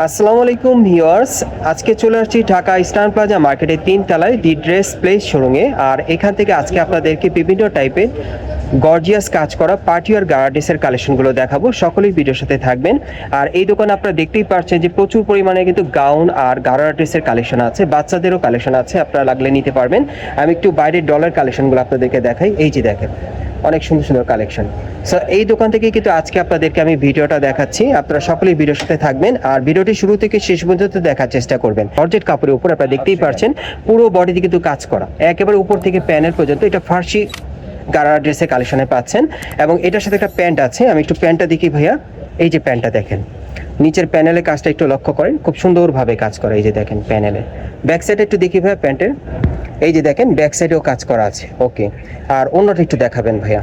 আসসালামু আলাইকুম ভিউয়ার্স। আজকে চলে আসছি ঢাকা ইস্টার্ন প্লাজা মার্কেটের তিন তলায় দি ড্রেস প্লেস শোরুমে। আর এখান থেকে আজকে আপনাদেরকে বিভিন্ন টাইপের গর্জিয়াস কাজ করা পার্টি আর কালেকশনগুলো দেখাবো। সকলেই ভিডিওর সাথে থাকবেন। আর এই দোকানে আপনারা দেখতেই পাচ্ছেন যে প্রচুর পরিমাণে কিন্তু গাউন আর গারারা ড্রেসের কালেকশন আছে, বাচ্চাদেরও কালেকশন আছে, আপনারা লাগলে নিতে পারবেন। আমি একটু বাইরের ডলার কালেকশনগুলো আপনাদেরকে দেখাই। এই যে দেখেন অনেক সুন্দর সুন্দর কালেকশন সো এই দোকান থেকে কিন্তু আজকে আপনাদেরকে আমি ভিডিওটা দেখাচ্ছি। আপনারা সকলেই ভিডিওর সাথে থাকবেন আর ভিডিওটি শুরু থেকে শেষ পর্যন্ত দেখার চেষ্টা করবেন। অর্জেট কাপড়ের উপর আপনারা দেখতেই পারছেন পুরো বডিতে কিন্তু কাজ করা। একেবারে উপর থেকে প্যানেল পর্যন্ত এটা ফার্সি গারা ড্রেসের কালেকশনে পাচ্ছেন। এবং এটার সাথে একটা প্যান্ট আছে। আমি একটু প্যান্টটা দেখি ভাইয়া। এই যে প্যান্টটা দেখেন। নিচের প্যানেলে কাজটা একটু লক্ষ্য করেন, খুব সুন্দরভাবে কাজ করা, এই যে দেখেন প্যানেলে ব্যাক সাইডে একটু দেখি ভাইয়া, প্যান্টের। এই যে দেখেন ব্যাক সাইডেও কাজ করা আছে ওকে আর অন্যটা একটু দেখাবেন ভাইয়া।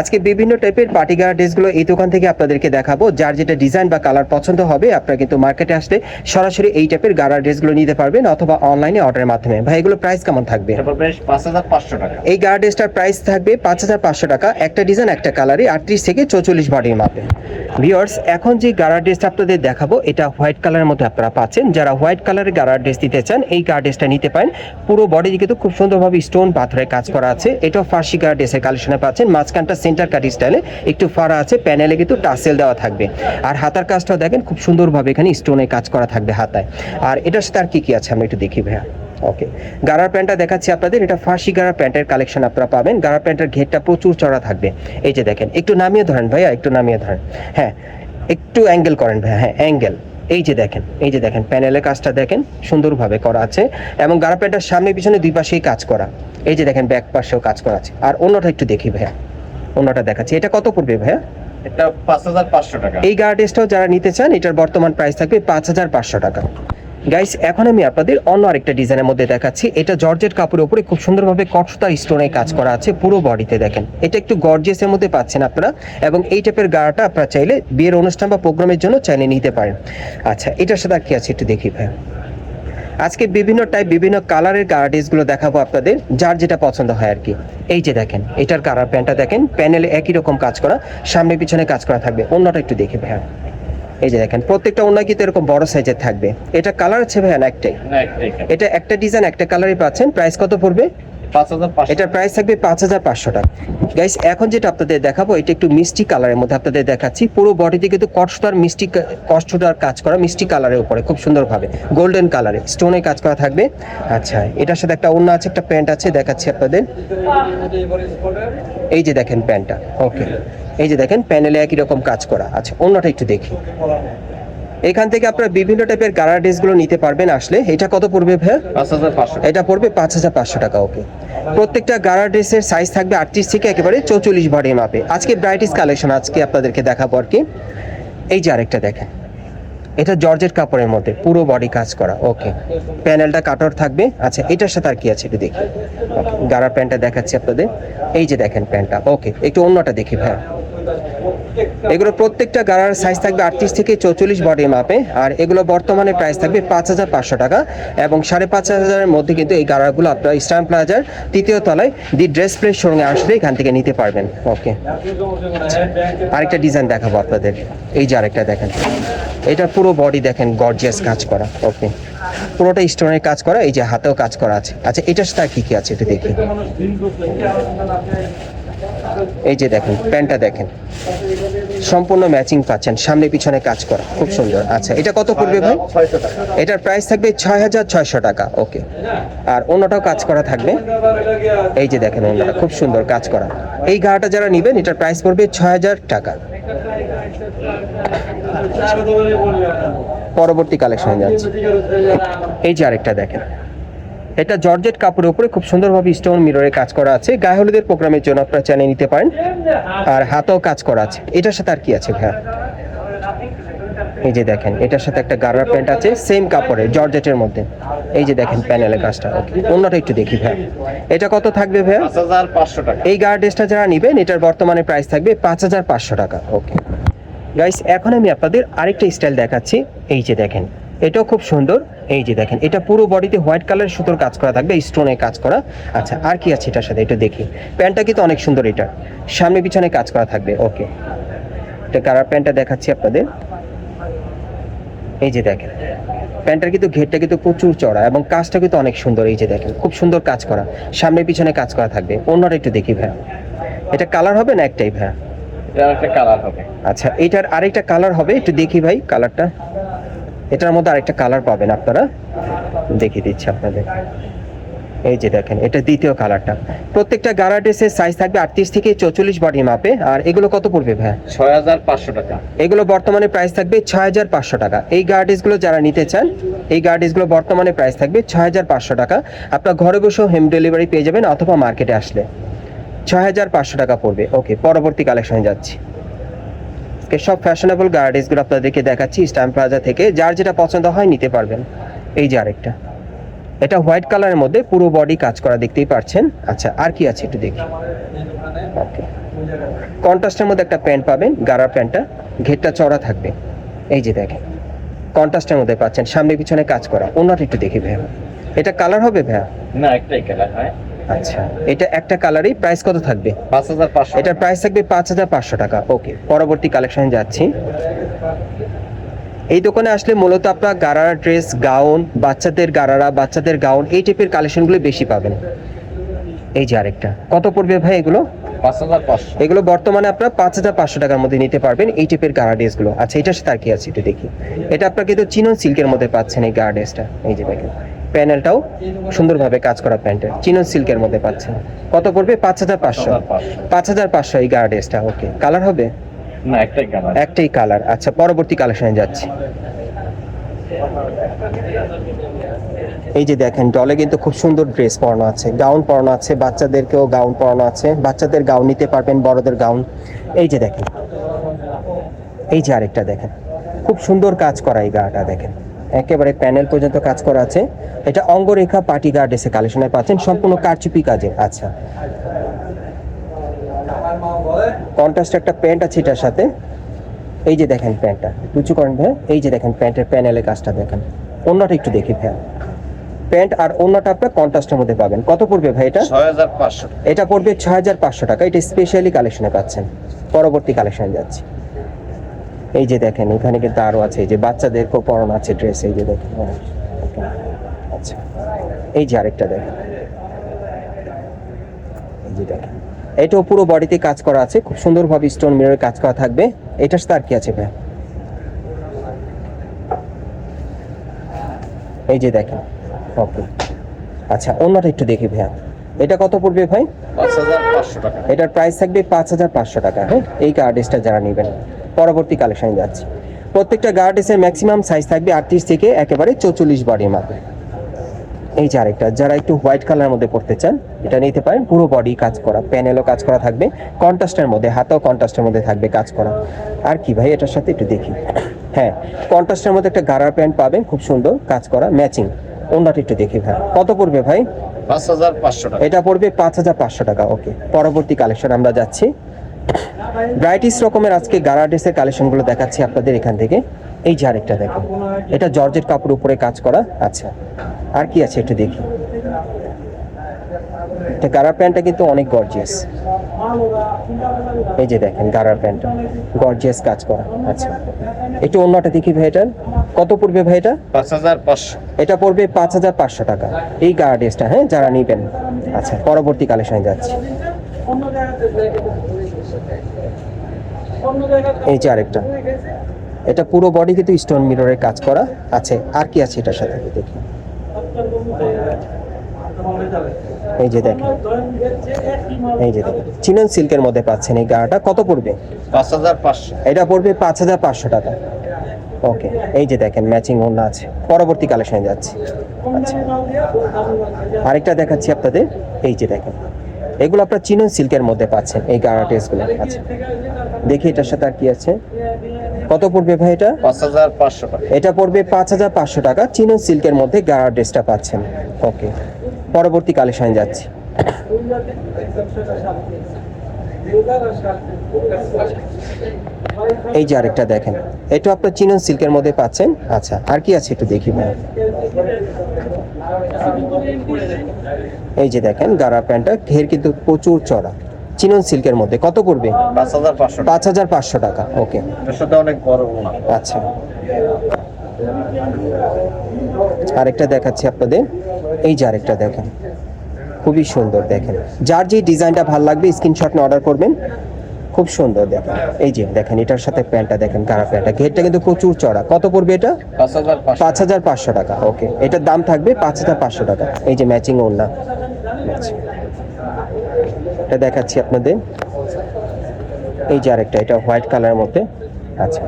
আজকে বিভিন্ন টাইপের পার্টি গার্ড ড্রেসগুলো এই দোকান থেকে আপনাদেরকে দেখাবো। যার যেটা ডিজাইন বা কালার পছন্দ হবে আপনারা কিন্তু মার্কেটে আসলে সরাসরি এই টাইপের গাড়া ড্রেসগুলো নিতে পারবেন অথবা অনলাইনে অর্ডারের মাধ্যমে। ভাই এগুলো প্রাইস কেমন থাকবে? এই গার্ড ড্রেসটার প্রাইস থাকবে পাঁচ হাজার পাঁচশো টাকা। একটা ডিজাইন একটা কালারে আটত্রিশ থেকে চৌচল্লিশ বডির মাপে। ভিওর্স এখন যে গাড়া ড্রেসটা আপনাদের দেখাবো এটা হোয়াইট কালারের মধ্যে আপনারা পাচ্ছেন। যারা হোয়াইট কালারের গাড়া ড্রেস দিতে চান এই গার্ড ড্রেসটা নিতে পারেন। পুরো বডি দিকে তো খুব সুন্দরভাবে স্টোন পাথরের কাজ করা আছে। এটাও ফার্সি গার্ড ড্রেসের কালেকশনে পাচ্ছেন। মাঝখানটা সেন্টার কাটি স্টাইলে একটু ফাড়া আছে প্যানেলে কিন্তু টাসেল দেওয়া থাকবে। আর হাতার কাজটাও দেখেন, খুব সুন্দরভাবে এখানে স্টোনে কাজ করা থাকবে হাতায়। আর এটার সাথে আর কি কি আছে আমরা একটু দেখি ভাইয়া? ওকে গারার প্যান্টটা দেখাচ্ছি আপনাদের, এটা ফার্সি গারার প্যান্টের কালেকশন আপনারা পাবেন। গারার প্যান্টের ঘেরটা প্রচুর চড়া থাকবে। এই যে দেখেন, একটু নামিয়ে ধরেন ভাইয়া, একটু নামিয়ে ধরেন। হ্যাঁ একটু অ্যাঙ্গেল করেন ভাইয়া হ্যাঁ অ্যাঙ্গেল এই যে দেখেন, এই যে দেখেন প্যানেলের কাজটা দেখেন, সুন্দরভাবে করা আছে। এবং গারা প্যান্টের সামনে পিছনে দুই পাশেই কাজ করা। এই যে দেখেন ব্যাক পাশেও কাজ করা আছে। আর অন্যটা একটু দেখি ভাইয়া। অন্যটা দেখাচ্ছি। এটা কত পড়বে ভাইয়া? এটা পাঁচ হাজার পাঁচশো টাকা। এই গার্ডেসটাও যারা নিতে চান এটার বর্তমান প্রাইস থাকবে পাঁচ হাজার পাঁচশো টাকা। গাইস এখন আমি আপনাদের অন্য আরেকটা ডিজাইনের মধ্যে দেখাচ্ছি। এটা জর্জেট কাপড়ের উপরে খুব সুন্দরভাবে কটসুতার স্টোনে কাজ করা আছে পুরো বডিতে দেখেন। এটা একটু গর্জিয়াসের মধ্যে পাচ্ছেন আপনারা এবং এই টাইপের গাড়াটা আপনারা চাইলে বিয়ের অনুষ্ঠান বা প্রোগ্রামের জন্য চাইলে নিতে পারেন। আচ্ছা এটার সাথে আর কি আছে একটু দেখি ভাই আজকে বিভিন্ন টাইপ বিভিন্ন কালারের গার্ডিসগুলো দেখাবো আপনাদের যার যেটা পছন্দ হয় আর কি এই যে দেখেন এটার কালার প্যান্টটা দেখেন প্যানেলে একই রকম কাজ করা সামনে পিছনে কাজ করা থাকবে। অন্যটা একটু দেখে ভাইয়া। এই যে দেখেন প্রত্যেকটা অন্য কিন্তু এরকম বড় সাইজের থাকবে। এটা কালার আছে ভাইয়া না একটাই? এটা একটা ডিজাইন একটা কালারই পাচ্ছেন। প্রাইস কত পড়বে? এটার প্রাইস থাকবে পাঁচ হাজার পাঁচশো টাকা। গাইস এখন যেটা আপনাদের দেখাবো, এটা একটু মিষ্টি কালারের মধ্যে আপনাদের দেখাচ্ছি। পুরো বডিতে কিন্তু কষ্টটার মিষ্টি কষ্টটার কাজ করা মিষ্টি কালারের উপরে, খুব সুন্দরভাবে। গোল্ডেন কালারে স্টোনে কাজ করা থাকবে। আচ্ছা এটার সাথে একটা অন্য আছে, একটা প্যান্ট আছে, দেখাচ্ছি আপনাদের। এই যে দেখেন প্যান্টটা ওকে এই যে দেখেন প্যানেলে একই রকম কাজ করা। আচ্ছা অন্যটা একটু দেখি। এখান থেকে আপনারা বিভিন্ন টাইপের গাড়া ড্রেসগুলো নিতে পারবেন আসলে। এটা কত পড়বে এটা পড়বে পাঁচ হাজার পাঁচশো টাকা ওকে। প্রত্যেকটা গাড়া ড্রেসের সাইজ থাকবে আটত্রিশ থেকে একেবারে চৌচল্লিশ বডি মাপে আজকে ব্রাইটিস কালেকশন আজকে আপনাদেরকে দেখাবো আর কি। এই যে আরেকটা দেখেন। এটা জর্জেট কাপড়ের মধ্যে পুরো বডি কাজ করা ওকে। প্যানেলটা কাটর থাকবে। আচ্ছা এটার সাথে আর কি আছে একটু দেখি। গাড়ার প্যান্টটা দেখাচ্ছি আপনাদের। এই যে দেখেন প্যান্টটা ওকে। একটু অন্যটা দেখি ভাই এগুলো প্রত্যেকটা গাড়ার সাইজ থাকবে আটত্রিশ থেকে চৌচল্লিশ বডি মাপে আর এগুলো বর্তমানে প্রাইস থাকবে পাঁচ হাজার পাঁচশো টাকা এবং সাড়ে পাঁচ হাজারের মধ্যে কিন্তু এই গাড়াগুলো আপনারা ইস্টার্ন প্লাজার তৃতীয় তলায় দি ড্রেস প্লেস শোরুমে আসলে এখান থেকে নিতে পারবেন। ওকে আরেকটা ডিজাইন দেখাবো আপনাদের। এই যে আরেকটা দেখেন। এটা পুরো বডি দেখেন গর্জিয়াস কাজ করা। ওকে পুরোটা স্টোনের কাজ করা, এই যে হাতেও কাজ করা আছে। আচ্ছা এটার সাথে কি কি আছে একটু দেখি। এই যে দেখেন, প্যান্টটা দেখেন। সম্পূর্ণ ম্যাচিং পাচ্ছেন। সামনে পিছনে কাজ করা। খুব সুন্দর। আচ্ছা এটা কত পড়বে ভাই? এটার প্রাইস থাকবে ছয় হাজার ছয়শো টাকা। ওকে আর অন্যটাও কাজ করা থাকবে। এই যে দেখেন অন্যটা, খুব সুন্দর কাজ করা। এই গাড়াটা যারা নেবেন, এটার প্রাইস পড়বে ছয় হাজার টাকা। পরবর্তী কালেকশনে যাচ্ছে। এই যে আরেকটা দেখেন। এটা জর্জেট কাপড়ের উপরে খুব সুন্দরভাবে স্টোন মিররে কাজ করা আছে। গায়ে হলুদের প্রোগ্রামের জন্য আপনারা চ্যানে নিতে পারেন। আর হাতেও কাজ করা আছে। এটার সাথে আর কি আছে ভাইয়া? এই যে দেখেন এটার সাথে একটা গার্রা প্যান্ট আছে সেম কাপড়ের জর্জেটের মধ্যে। এই যে দেখেন প্যানেলের কাজটা ওকে। অন্যটা একটু দেখি ভাইয়া। এটা কত থাকবে টাকা। এই গার্ডেসটা যারা নেবেন এটার বর্তমানে প্রাইস থাকবে পাঁচ হাজার পাঁচশো টাকা ওকে। গাইস এখন আমি আপনাদের আরেকটা স্টাইল দেখাচ্ছি। এই যে দেখেন এটাও খুব সুন্দর। এই যে দেখেন এটা পুরো বডিতে হোয়াইট কালার সুতোর কাজ করা থাকবে স্টোনে কাজ করা। আচ্ছা আর কি আছে এটার সাথে? এটা দেখি। প্যান্টটা কিন্তু অনেক সুন্দর এটা। সামনে পিছনে কাজ করা থাকবে ওকে। এটা কালার প্যান্টটা দেখাচ্ছি আপনাদের। এই যে দেখেন প্যান্টটার কিন্তু ঘেরটা কিন্তু প্রচুর চড়া এবং কাজটা কিন্তু অনেক সুন্দর। এই যে দেখেন খুব সুন্দর কাজ করা। সামনে পিছনে কাজ করা থাকবে। অন্যটা একটু দেখি ভাই এটা কালার হবে না একটাই ভাই আচ্ছা এটার আরেকটা কালার হবে? একটু দেখি ভাই কালারটা। এটার মধ্যে আরেকটা কালার পাবেন আপনারা। দেখিয়ে দিচ্ছি আপনাদের। এই যে দেখেন এটা দ্বিতীয় কালারটা প্রত্যেকটা গারা ড্রেসের সাইজ থাকবে আটত্রিশ থেকে চৌচল্লিশ বডি মাপে আর এগুলো কত পড়বে ভাই ছয় হাজার পাঁচশো টাকা। এগুলো বর্তমানে প্রাইস থাকবে ছয় হাজার পাঁচশো টাকা। এই গার্ডেসগুলো যারা নিতে চান এই গার্ডেসগুলো বর্তমানে প্রাইস থাকবে ছয় হাজার পাঁচশো টাকা। আপনার ঘরে বসেও হোম ডেলিভারি পেয়ে যাবেন অথবা মার্কেটে আসলে। ছয় হাজার পাঁচশো টাকা পড়বে। ওকে পরবর্তী কালেকশনে যাচ্ছি। আজকে সব ফ্যাশনেবল গার্ডেসগুলো আপনাদেরকে দেখাচ্ছি স্ট্যাম্প প্লাজা থেকে। যার যেটা পছন্দ হয় নিতে পারবেন। এই যে আরেকটা। এটা হোয়াইট কালারের মধ্যে পুরো বডি কাজ করা, দেখতেই পারছেন আচ্ছা আর কি আছে একটু দেখি। ওকে কন্ট্রাস্টের মধ্যে একটা প্যান্ট পাবেন, গাড়ার প্যান্টটা। ঘেরটা চড়া থাকবে। এই যে দেখেন। কন্ট্রাস্টের মধ্যে পাচ্ছেন, সামনে পিছনে কাজ করা। অন্যটা একটু দেখি ভাইয়া। এটা কালার হবে ভাইয়া? না, একটাই কালার হয়। আচ্ছা এটা একটা কালারই প্রাইস কত থাকবে? পাঁচ হাজার পাঁচশো এটার প্রাইস থাকবে পাঁচ হাজার পাঁচশো টাকা। ওকে পরবর্তী কালেকশনে যাচ্ছি। এই দোকানে আসলে মূলত আপনার গারারা ড্রেস গাউন বাচ্চাদের গারারা বাচ্চাদের গাউন এই টাইপের কালেকশনগুলো বেশি পাবেন। এই যে আরেকটা। কত পড়বে ভাই এগুলো? পাঁচ হাজার পাঁচশো। এগুলো বর্তমানে আপনার পাঁচ হাজার পাঁচশো টাকার মধ্যে নিতে পারবেন এই টাইপের গার্ডেসগুলো আচ্ছা এটার সাথে আর কি আছে একটু দেখি। এটা আপনার কিন্তু চিনন সিল্কের মধ্যে পাচ্ছেন এই গার্ডেসটা এই যে দেখেন। প্যানেলটাও সুন্দরভাবে কাজ করা প্যান্টের। চিনন সিল্কের মধ্যে পাচ্ছেন। কত পড়বে পাঁচ হাজার পাঁচশো। পাঁচ হাজার পাঁচশো এই গার্ডেসটা ওকে কালার হবে? না একটাই কালার একটাই কালার আচ্ছা পরবর্তী কালেকশনে যাচ্ছি। এই যে দেখেন ডলে কিন্তু খুব সুন্দর ড্রেস পরানো আছে। গাউন পরানো আছে বাচ্চাদেরকেও গাউন পরানো আছে। বাচ্চাদের গাউন নিতে পারবেন বড়দের গাউন এই যে দেখেন এই যে আরেকটা দেখেন খুব সুন্দর কাজ করা এই গাটা দেখেন। একেবারে প্যানেল পর্যন্ত কাজ করা আছে। এটা অঙ্গরেখা পার্টি গার্ড এসে কালেকশনে পাচ্ছেন সম্পূর্ণ কারচুপি কাজে আচ্ছা। কন্ট্রাস্ট একটা প্যান্ট আছে এটার সাথে। এই যে দেখেন প্যান্টটা উঁচু করেন ভাই এই যে দেখেন প্যান্টের প্যানেলের কাজটা দেখেন। অন্যটা একটু দেখি ভাই। প্যান্ট আর অন্যটা আপনার কন্ট্রাস্টের মধ্যে পাবেন। কত পড়বে ভাই এটা? এটা পড়বে ছয় হাজার পাঁচশো টাকা। এটা স্পেশালি কালেকশনে পাচ্ছেন। পরবর্তী কালেকশনে যাচ্ছি। এই যে দেখেন এখানে কিন্তু আরও আছে এই যে বাচ্চাদেরকেও পরানো আছে ড্রেস এই যে দেখেন হ্যাঁ, আচ্ছা এই যে আরেকটা দেখেন এই যে দেখেন এটাও পুরো বডিতে কাজ করা আছে খুব সুন্দরভাবে স্টোন মিররের কাজ করা থাকবে এটার আর কি আছে ভাই? এই যে দেখেন ওকে আচ্ছা অন্যটা একটু দেখি ভাইয়া এটা কত পড়বে ভাই? পাঁচ হাজার পাঁচশো টাকা। এটার প্রাইস থাকবে পাঁচ হাজার পাঁচশো টাকা হ্যাঁ এই গার্ডেসটা যারা নেবেন। পরবর্তী কালেকশনে যাচ্ছি। প্রত্যেকটা গার্ডেসের ম্যাক্সিমাম সাইজ থাকবে আটত্রিশ থেকে একেবারে চৌচল্লিশ বডির মাপে এই যে আরেকটা যারা একটু হোয়াইট কালার মধ্যে পড়তে চান এটা নিতে পারেন। পুরো বডি কাজ করা প্যানেলও কাজ করা থাকবে। কন্ট্রাস্টের মধ্যে হাতেও কন্ট্রাস্টের মধ্যে থাকবে কাজ করা। আর কি ভাই এটার সাথে একটু দেখি। হ্যাঁ কন্ট্রাস্টের মধ্যে একটা গারার প্যান্ট পাবেন খুব সুন্দর কাজ করা ম্যাচিং অন্যটা একটু দেখি ভাই। কত পড়বে ভাই? পাঁচ হাজার পাঁচশো টাকা। এটা পড়বে পাঁচ হাজার পাঁচশো টাকা ওকে পরবর্তী কালেকশন আমরা যাচ্ছি। ব্রাইটিস রকমের আজকে গারা ড্রেসের কালেকশনগুলো দেখাচ্ছি আপনাদের এখান থেকে। এই যে আরেকটা দেখো এটা জর্জেট কাপড় উপরে কাজ করা। আচ্ছা আর কি আছে একটু দেখি। এটা গারার প্যান্টটা কিন্তু অনেক গর্জিয়াস এই যে দেখেন গারার প্যান্টটা। গর্জিয়াস কাজ করা। আচ্ছা একটু অন্যটা দেখি ভাই এটার কত পড়বে ভাই এটা? পাঁচ হাজার পাঁচশো। এটা পড়বে পাঁচ হাজার পাঁচশো টাকা। এই গার্ডেসটা হ্যাঁ যারা নিবেন। আচ্ছা পরবর্তী কালেকশনে যাচ্ছি। এই যে আরেকটা। এটা পুরো বডি কিন্তু স্টোন মিররের কাজ করা আছে। আর কি আছে এটার সাথে? দেখি এই যে দেখেন। এই যে দেখেন। চিনন সিল্কের মধ্যে পাচ্ছেন এই গাড়াটা। কত পড়বে? পাঁচ হাজার পাঁচশো। এটা পড়বে পাঁচ হাজার পাঁচশো টাকা। ওকে এই যে দেখেন ম্যাচিং ওড়না আছে। পরবর্তী কালেকশনে যাচ্ছি। আচ্ছা। আরেকটা দেখাচ্ছি আপনাদের। এই যে দেখেন। এগুলো আপনার চিনন সিল্কের মধ্যে পাচ্ছেন এই গাড়া ড্রেসগুলো আচ্ছা। দেখি এটার সাথে আর কি আছে। কত পড়বে ভাই এটা? পাঁচ হাজার পাঁচশো টাকা। এটা পড়বে পাঁচ হাজার পাঁচশো টাকা। চিনন সিল্কের মধ্যে গাড়া ড্রেসটা পাচ্ছেন। ওকে। পরবর্তী কালেকশনে যাচ্ছি। এই যে আরেকটা দেখেন। এটা আপনার চিনন সিল্কের মধ্যে পাচ্ছেন। আচ্ছা আর কি আছে একটু দেখি ভাই। এই যে দেখেন গাড়া প্যান্টটা ঘের কিন্তু প্রচুর চড়া। চিনন সিল্কের মধ্যে। কত পড়বে পাঁচ হাজার পাঁচশো টাকা। ওকে। অনেক বড় আচ্ছা। আরেকটা দেখাচ্ছি আপনাদের। এই যে আরেকটা দেখেন। খুবই সুন্দর দেখেন। যার যে ডিজাইনটা ভালো লাগবে স্ক্রিনশট নিয়ে অর্ডার করবেন। খুব সুন্দর দেখেন। এই যে দেখেন এটার সাথে প্যান্টটা দেখেন কারা প্যান্টটা। ঘেরটা কিন্তু প্রচুর চড়া কত পড়বে এটা? পাঁচ হাজার পাঁচশো টাকা। ওকে। এটার দাম থাকবে পাঁচ হাজার পাঁচশো টাকা। এই যে ম্যাচিং ওড়না। এটা দেখাচ্ছি আপনাদের। এই যে আরেকটা এটা হোয়াইট কালারের মধ্যে। আচ্ছা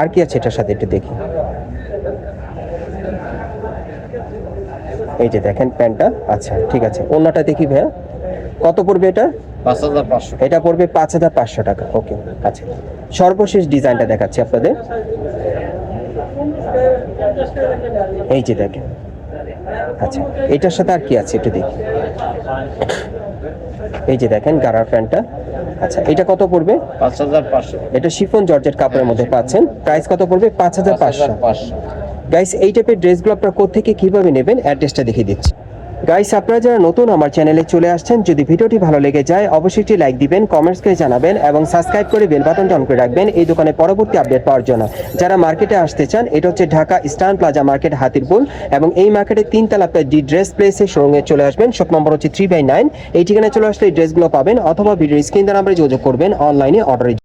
আর কি আছে এটার সাথে একটু দেখি। এই যে দেখেন প্যান্টটা। আচ্ছা ঠিক আছে। ওড়নাটা দেখি ভাইয়া। কত পড়বে এটা? পাঁচ হাজার পাঁচশো। এটা পড়বে পাঁচ হাজার পাঁচশো টাকা। ওকে আচ্ছা। সর্বশেষ ডিজাইনটা দেখাচ্ছি আপনাদের। এই যে দেখেন। আচ্ছা এটার সাথে আর কি আছে একটু দেখি। এই যে দেখেন গারার প্যান্টটা। আচ্ছা এটা কত পড়বে? পাঁচ হাজার পাঁচশো। এটা শিফন জর্জেট কাপড়ের মধ্যে পাচ্ছেন। প্রাইস কত পড়বে? পাঁচ হাজার পাঁচশো। পাঁচশো। গাইস এই টাইপের ড্রেসগুলো আপনারা কোথেকে কীভাবে নেবেন? অ্যাড্রেসটা দেখিয়ে দিচ্ছি। গাইস আপনারা যারা নতুন আমার চ্যানেলে চলে আসছেন, যদি ভিডিওটি ভালো লেগে যায়, অবশ্যই একটি লাইক দিবেন কমেন্টস করে জানাবেন এবং সাবস্ক্রাইব করে বেল বাটনটা অন করে রাখবেন এই দোকানে পরবর্তী আপডেট পাওয়ার জন্য। যারা মার্কেটে আসতে চান, এটা হচ্ছে Dhaka Eastern Plaza market Hatirpool, এবং এই মার্কেটে তিন তিনতলা ডি ড্রেস প্লেসে শোরুমে চলে আসবেন। শপ নম্বর হচ্ছে থ্রি বাই নাইন এই ঠিকানায় চলে আসলে এই ড্রেসগুলো পাবেন, অথবা ভিডিও স্ক্রিন নাম্বারে যোগাযোগ করবেন অনলাইনে অর্ডারের